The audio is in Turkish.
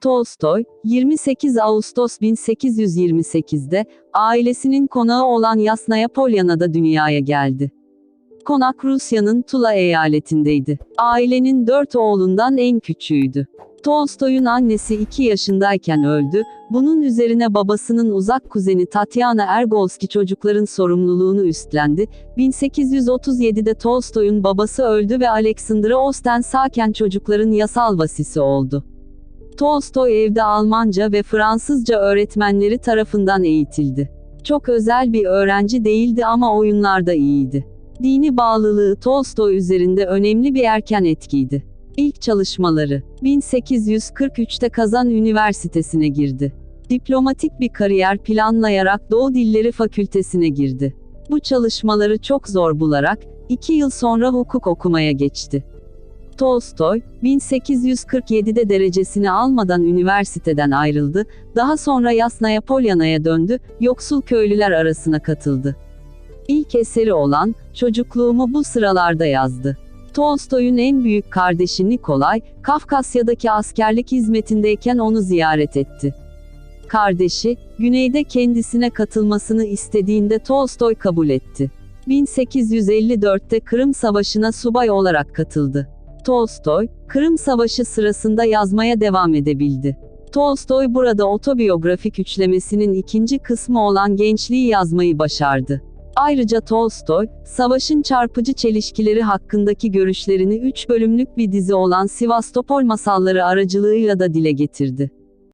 Tolstoy, 28 Ağustos 1828'de, ailesinin konağı olan Yasnaya Polyana'da dünyaya geldi. Konak Rusya'nın Tula eyaletindeydi. Ailenin dört oğlundan en küçüğüydü. Tolstoy'un annesi 2 yaşındayken öldü, bunun üzerine babasının uzak kuzeni Tatyana Ergolski çocukların sorumluluğunu üstlendi. 1837'de Tolstoy'un babası öldü ve Alexandra Ostensaken çocukların yasal vasisi oldu. Tolstoy evde Almanca ve Fransızca öğretmenleri tarafından eğitildi. Çok özel bir öğrenci değildi ama oyunlarda iyiydi. Dini bağlılığı Tolstoy üzerinde önemli bir erken etkiydi. İlk çalışmaları 1843'te Kazan Üniversitesi'ne girdi. Diplomatik bir kariyer planlayarak Doğu Dilleri Fakültesine girdi. Bu çalışmaları çok zor bularak, iki yıl sonra hukuk okumaya geçti. Tolstoy, 1847'de derecesini almadan üniversiteden ayrıldı, daha sonra Yasnaya Polyana'ya döndü, yoksul köylüler arasına katıldı. İlk eseri olan, Çocukluğumu bu sıralarda yazdı. Tolstoy'un en büyük kardeşi Nikolay, Kafkasya'daki askerlik hizmetindeyken onu ziyaret etti. Kardeşi, güneyde kendisine katılmasını istediğinde Tolstoy kabul etti. 1854'te Kırım Savaşı'na subay olarak katıldı. Tolstoy, Kırım Savaşı sırasında yazmaya devam edebildi. Tolstoy burada otobiyografik üçlemesinin ikinci kısmı olan gençliği yazmayı başardı. Ayrıca Tolstoy, savaşın çarpıcı çelişkileri hakkındaki görüşlerini üç bölümlük bir dizi olan Sivastopol masalları aracılığıyla da dile getirdi.